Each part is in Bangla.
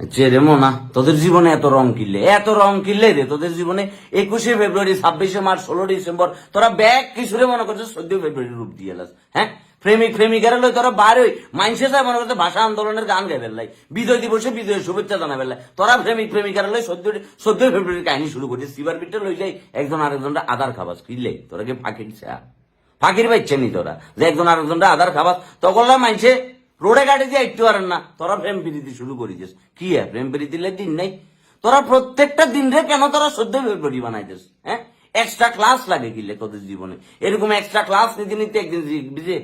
চেরে মোনা, তোদের জীবনে এত রং কিনলে? এত রং কিনলে রে? তোদের জীবনে একুশে ফেব্রুয়ারি, ছাব্বিশে মার্চ ষোলো ডিসেম্বর, তোরা ব্যাগ কিশোরে মনে করছিস? চোদ্দ ফেব্রুয়ারি রূপ দিয়ে এলাস হ্যাঁ? প্রেমিক, প্রেমিকারা লই তোরা বার হই। মাইনসে যায় মনে করছে ভাষা আন্দোলনের গান গাইবেন লাই বিজয় দিবসে বিজয় শুভেচ্ছা জানাবেন লাই তোরা প্রেমিক, প্রেমিকারা লই চোদ্দ চোদ্দ ফেব্রুয়ারি কাহিনী শুরু করছিস সিবার পিঠে লই যাই একজন আরেকজনটা আধার খাবাস। কিনলে তোরা কি ফাঁকি দিছে ফাঁকির পাইছে নি তোরা? যে একজন আরেকজনটা আধার খাবাস, তখন মাইনসে রোডে গাড়ি দিয়ে আইতে পারেন না। তোরা প্রেম প্রীতি শুরু করেছিস কি হ্যাঁ প্রেম প্রীতিলে দিন নাই। তোরা প্রত্যেকটা দিন রে কেন তোরা চোদ্দ ফেব্রুয়ারি বানাইছিস হ্যাঁ? এক্সট্রা ক্লাস লাগে কিলে তোদের জীবনে? এরকম এক্সট্রা ক্লাস নিতে নিতে একদিন যে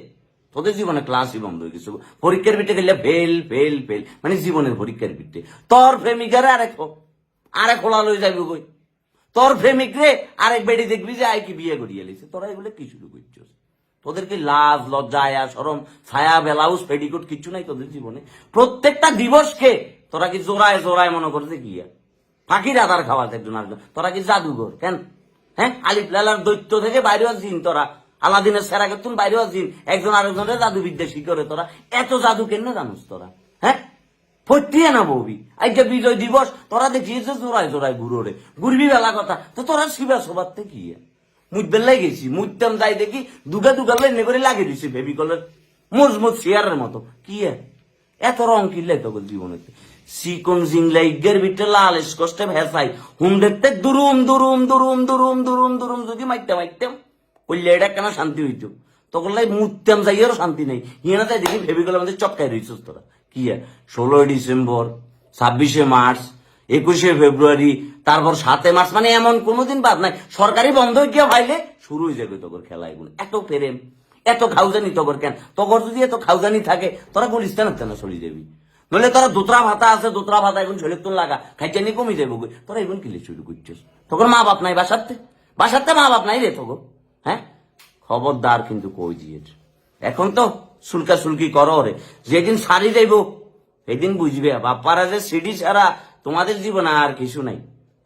তোদের জীবনে ক্লাসই বন্ধ হয়ে গেছে পরীক্ষার পিঠে গেলে ফেল ফেল ফেল মানে জীবনের পরীক্ষার পিঠে। তোর প্রেমিকারে আরেক আরেক খোলা লই যাবি কই? তোর প্রেমিক রে আরেক বেড়ি দেখবি যে আই কি বিয়ে করিয়ে লিছে। তোরা এগুলো কি শুরু করছিস তোদের কি লাজ, লজ্জা, আয়া সরম ছায়া, বেলাউজ পেডিকোট কিচ্ছু নাই তোদের জীবনে। প্রত্যেকটা দিবসকে তোরা কি জোড়ায় জোড়ায় মনে করছে কি ফাঁকির আধার খাওয়াতে একজন আরেকজন তোরা কি জাদুঘর, কেন? হ্যাঁ? আলিফ লালার দৈত্য থেকে বাইরে আসিন তোরা। আলাদিনের সেরাকে তুন বাইরে আসিন একজন আরেকজনের জাদুবিদ্যা শিখরে তোরা। এত জাদু কেন জানুস তোরা? হ্যাঁ? ফটিয়ে না বৌবি আজকে বিজয় দিবস, তোরা দেখিয়েছে জোড়ায় জোড়ায় ঘুরোরে ঘুরবি বেলা কথা। তো তোরা শিবা সবার থেকে কি মুদবেল্লাই গেছি মুদতাম যাই দেখি দুগা দুগা লেনে করে লাগিয়ে দিছে বেবি কলের মজমুত চেয়ারের মতো। কি? এত রং কিনলে তো জীবনে চিকন জিংলাই ইগের ভিতরে লাল কষ্টে ভেসাই হুম দেখতে দুরুম দুরুম দুরুম দুরুম দুরুম দুরুম যদি মাইতে মাইতাম, কইলে এটা কেন শান্তি হইতো? তখন লাই মুততাম যাইয়ারও শান্তি নেই। হিয়ানা তাই দেখি ভেবি গেলে আমাদের চটকাই রয়েছিস তোরা। কি ষোলোই ডিসেম্বর, ছাব্বিশে মার্চ একুশে ফেব্রুয়ারি, তারপর সাতে মার্চ মানে এমন কোনোদিন বাদ নাই। সরকারি বন্ধ গিয়া ভাইলে শুরু হয়ে যাবে তোর খেলা এগুলো। এত প্রেম, এত খাউজানি তোর কেন? তোর যদি এত খাউজানি থাকে, তোরা গুলিস্তানের কেন চলে যাবি। নইলে তোরা দোতরা ভাতা আছে, দোতরা ভাতা এখন ছেলে তুন লাগা খাইচানি কমে যাব তোরা এখন কিলে শুরু করছিস? তখন মা বাপ নাই বাসাতে? বাসাতে মা বাপ নাই রে তোর হ্যাঁ? খবরদার কিন্তু কই দিয়েছ এখন তো সুলকা সুলকি করো রে। যেদিন সারি যাইব, সেদিন বুঝবে। বাপ্পারা যে সিডি ছাড়া তোমাদের জীবনে আর কিছু নাই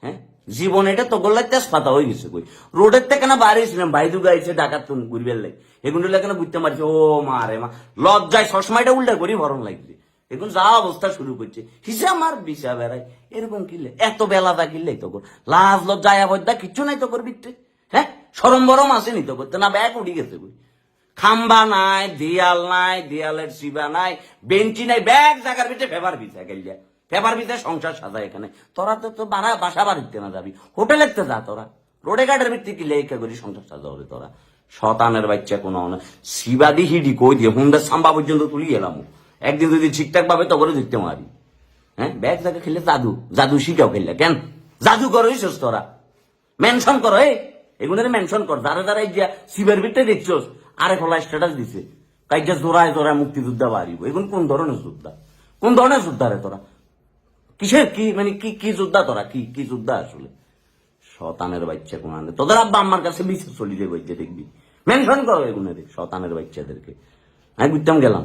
হ্যাঁ? জীবন এটা তো গোল্লাই তেজপাতা হয়ে গেছে কই? রোডের থেকে না বাইরে ছিলাম বাইদু গাইছে ডাকাত তুন ঘুরবেল লাই। এগুলো কেন বুঝতে পারছি ও মা রে মা। লজ্জায় সবসময়টা উল্টা করি ভরণ লাগছে। এখন যা অবস্থা শুরু করছে। হিসা আমার বিশা বেড়াই এরকম কিনলে এত বেলা দা কিনলে তো লাভ লজ্জায় আবদ্ধা কিচ্ছু নাই তো করবি হ্যাঁ? সরম বরম আসেনি তো করতে না ব্যাগ উঠে গেছে কই? খাম্বা নাই, দেয়াল নাই, দেয়ালের শিবা নাই, বেঞ্চি নাই, ব্যাগ জায়গার ভিতরে ফেভার বিছা গেলিয়া ফেভার ভিতরে সংসার সাজা এখানে। তোরা তো বাড়া বাসা বাড়িতে না যাবি। হোটেলের তো যা তোরা। রোডে ঘাটের ভিত্তি কি লেখা করি সংসার সাজা হবে তোরা। শতানের বাচ্চা কোনো না। শিবাদি হিডি কই দিয়ে হুন্ডার সাম্বা পর্যন্ত তুলি এলাম। একদিন যদি ঠিকঠাক ভাবে তখন দেখতে মারি। হ্যাঁ? ব্যাগ জায়গা খেলে জাদু। জাদু শিখাও খেললে কেন? জাদু করো তোরা। মেনশন করো, এই। এগুলোর মেনশন কর। যারা যারা এই যে শিবের ভিতরে দেখছোস আরে ফলা স্ট্যাটাস দিছে। কাইজা জোড়ায় জোড়ায় মুক্তিযোদ্ধা বাড়িব। এগুলো কোন ধরনের যোদ্ধা? কোন ধরনের যোদ্ধা রে তোরা? কিসের কি মানে কি কি যোদ্ধা তোরা? কি কি যোদ্ধা আসলে? শতানের বাচ্চা কোন আনে? তোদের আব্বা আমার কাছে বিশেষ চলি যাবে দেখবি। মেনশন করো এগুলো শতানের বাচ্চাদেরকে। আমি বুঝতাম গেলাম।